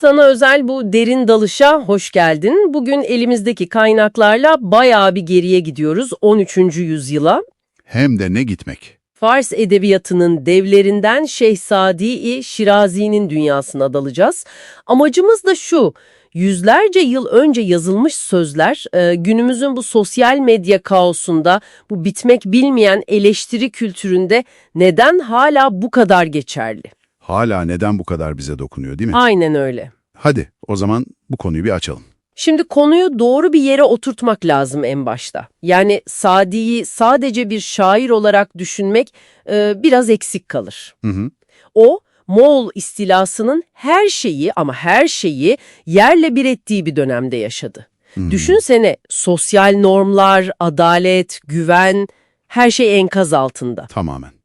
Sana özel bu derin dalışa hoş geldin. Bugün elimizdeki kaynaklarla bayağı bir geriye gidiyoruz 13. yüzyıla. Hem de ne gitmek. Fars edebiyatının devlerinden Şehzadi Şirazi'nin dünyasına dalacağız. Amacımız da şu, yüzlerce yıl önce yazılmış sözler e, günümüzün bu sosyal medya kaosunda, bu bitmek bilmeyen eleştiri kültüründe neden hala bu kadar geçerli? Hala neden bu kadar bize dokunuyor değil mi? Aynen öyle. Hadi o zaman bu konuyu bir açalım. Şimdi konuyu doğru bir yere oturtmak lazım en başta. Yani Sadi'yi sadece bir şair olarak düşünmek e, biraz eksik kalır. Hı hı. O, Moğol istilasının her şeyi ama her şeyi yerle bir ettiği bir dönemde yaşadı. Hmm. Düşünsene sosyal normlar, adalet, güven, her şey enkaz altında. Tamamen.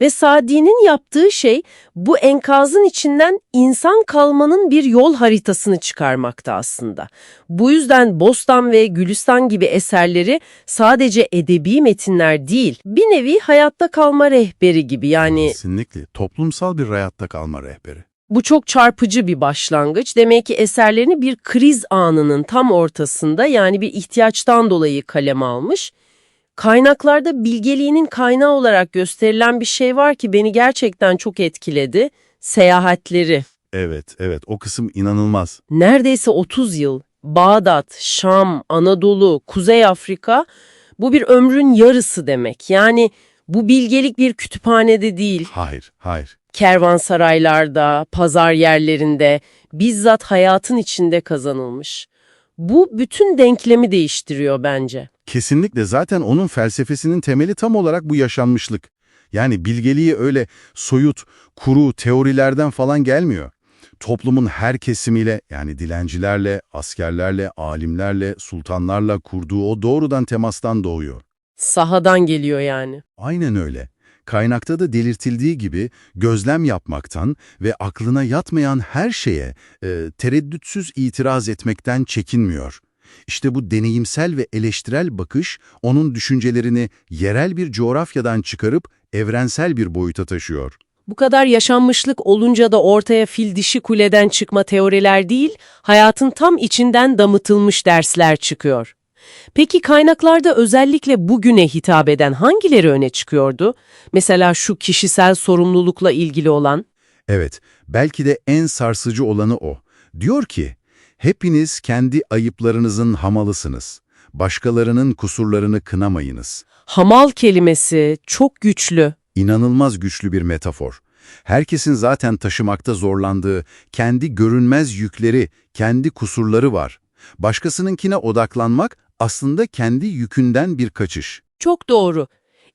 Ve Sadi'nin yaptığı şey bu enkazın içinden insan kalmanın bir yol haritasını çıkarmakta aslında. Bu yüzden Bostan ve Gülistan gibi eserleri sadece edebi metinler değil, bir nevi hayatta kalma rehberi gibi yani Kesinlikle. Toplumsal bir hayatta kalma rehberi. bu çok çarpıcı bir başlangıç. Demek ki eserlerini bir kriz anının tam ortasında yani bir ihtiyaçtan dolayı kaleme almış. Kaynaklarda bilgeliğinin kaynağı olarak gösterilen bir şey var ki beni gerçekten çok etkiledi. Seyahatleri. Evet, evet. O kısım inanılmaz. Neredeyse 30 yıl. Bağdat, Şam, Anadolu, Kuzey Afrika bu bir ömrün yarısı demek. Yani bu bilgelik bir kütüphanede değil. Hayır, hayır. kervansaraylarda, pazar yerlerinde, bizzat hayatın içinde kazanılmış. Bu bütün denklemi değiştiriyor bence. Kesinlikle zaten onun felsefesinin temeli tam olarak bu yaşanmışlık. Yani bilgeliği öyle soyut, kuru teorilerden falan gelmiyor. Toplumun her kesimiyle yani dilencilerle, askerlerle, alimlerle, sultanlarla kurduğu o doğrudan temastan doğuyor. Sahadan geliyor yani. Aynen öyle. Kaynakta da delirtildiği gibi gözlem yapmaktan ve aklına yatmayan her şeye e, tereddütsüz itiraz etmekten çekinmiyor. İşte bu deneyimsel ve eleştirel bakış onun düşüncelerini yerel bir coğrafyadan çıkarıp evrensel bir boyuta taşıyor. Bu kadar yaşanmışlık olunca da ortaya fil dişi kuleden çıkma teoriler değil, hayatın tam içinden damıtılmış dersler çıkıyor. Peki kaynaklarda özellikle bugüne hitap eden hangileri öne çıkıyordu? Mesela şu kişisel sorumlulukla ilgili olan? Evet, belki de en sarsıcı olanı o. Diyor ki, hepiniz kendi ayıplarınızın hamalısınız. Başkalarının kusurlarını kınamayınız. Hamal kelimesi çok güçlü. İnanılmaz güçlü bir metafor. Herkesin zaten taşımakta zorlandığı, kendi görünmez yükleri, kendi kusurları var. Başkasınınkine odaklanmak aslında kendi yükünden bir kaçış. Çok doğru.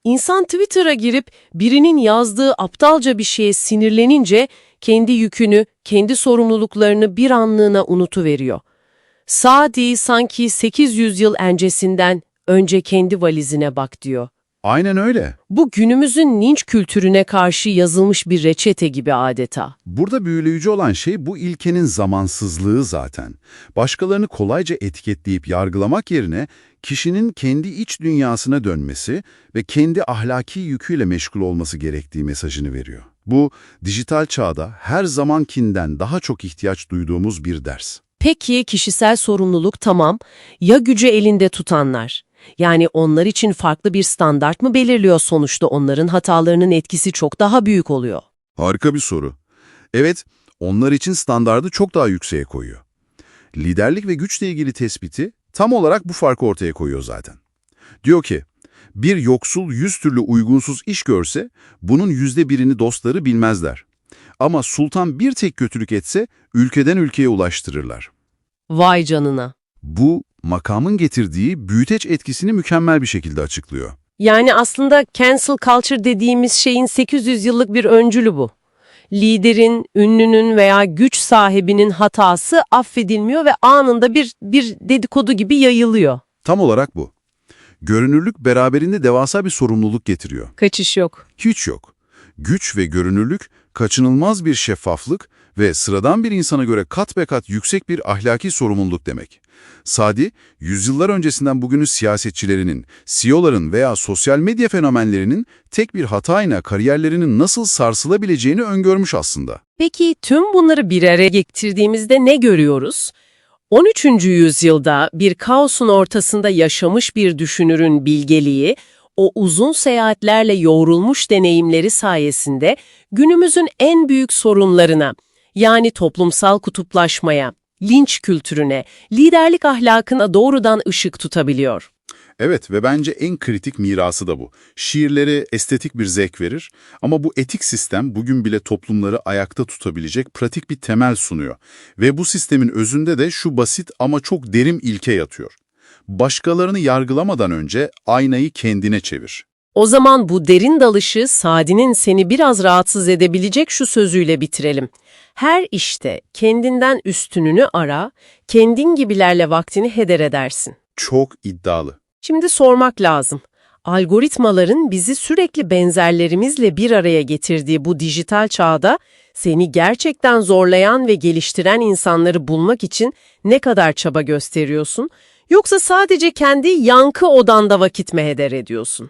İnsan Twitter'a girip birinin yazdığı aptalca bir şeye sinirlenince kendi yükünü, kendi sorumluluklarını bir anlığına unutuveriyor. Sadi sanki 800 yıl öncesinden önce kendi valizine bak diyor. Aynen öyle. Bu günümüzün linç kültürüne karşı yazılmış bir reçete gibi adeta. Burada büyüleyici olan şey bu ilkenin zamansızlığı zaten. Başkalarını kolayca etiketleyip yargılamak yerine kişinin kendi iç dünyasına dönmesi ve kendi ahlaki yüküyle meşgul olması gerektiği mesajını veriyor. Bu, dijital çağda her zamankinden daha çok ihtiyaç duyduğumuz bir ders. Peki kişisel sorumluluk tamam, ya gücü elinde tutanlar? Yani onlar için farklı bir standart mı belirliyor sonuçta onların hatalarının etkisi çok daha büyük oluyor. Harika bir soru. Evet, onlar için standardı çok daha yükseğe koyuyor. Liderlik ve güçle ilgili tespiti tam olarak bu farkı ortaya koyuyor zaten. Diyor ki, bir yoksul yüz türlü uygunsuz iş görse, bunun yüzde birini dostları bilmezler. Ama sultan bir tek kötülük etse, ülkeden ülkeye ulaştırırlar. Vay canına. Bu, makamın getirdiği büyüteç etkisini mükemmel bir şekilde açıklıyor. Yani aslında cancel culture dediğimiz şeyin 800 yıllık bir öncülü bu. Liderin, ünlünün veya güç sahibinin hatası affedilmiyor ve anında bir, bir dedikodu gibi yayılıyor. Tam olarak bu. Görünürlük beraberinde devasa bir sorumluluk getiriyor. Kaçış yok. Hiç yok. Güç ve görünürlük kaçınılmaz bir şeffaflık ve sıradan bir insana göre kat be kat yüksek bir ahlaki sorumluluk demek. Sadi, yüzyıllar öncesinden bugünün siyasetçilerinin, CEO'ların veya sosyal medya fenomenlerinin tek bir hatayla kariyerlerinin nasıl sarsılabileceğini öngörmüş aslında. Peki tüm bunları bir araya getirdiğimizde ne görüyoruz? 13. yüzyılda bir kaosun ortasında yaşamış bir düşünürün bilgeliği, o uzun seyahatlerle yoğrulmuş deneyimleri sayesinde günümüzün en büyük sorunlarına, yani toplumsal kutuplaşmaya, linç kültürüne, liderlik ahlakına doğrudan ışık tutabiliyor. Evet ve bence en kritik mirası da bu. Şiirleri estetik bir zevk verir ama bu etik sistem bugün bile toplumları ayakta tutabilecek pratik bir temel sunuyor. Ve bu sistemin özünde de şu basit ama çok derin ilke yatıyor. Başkalarını yargılamadan önce aynayı kendine çevir. O zaman bu derin dalışı Sadi'nin seni biraz rahatsız edebilecek şu sözüyle bitirelim. Her işte kendinden üstününü ara, kendin gibilerle vaktini heder edersin. Çok iddialı. Şimdi sormak lazım. Algoritmaların bizi sürekli benzerlerimizle bir araya getirdiği bu dijital çağda seni gerçekten zorlayan ve geliştiren insanları bulmak için ne kadar çaba gösteriyorsun? Yoksa sadece kendi yankı odanda vakit mi heder ediyorsun?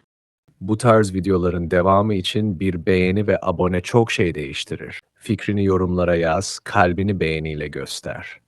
Bu tarz videoların devamı için bir beğeni ve abone çok şey değiştirir. Fikrini yorumlara yaz, kalbini beğeniyle göster.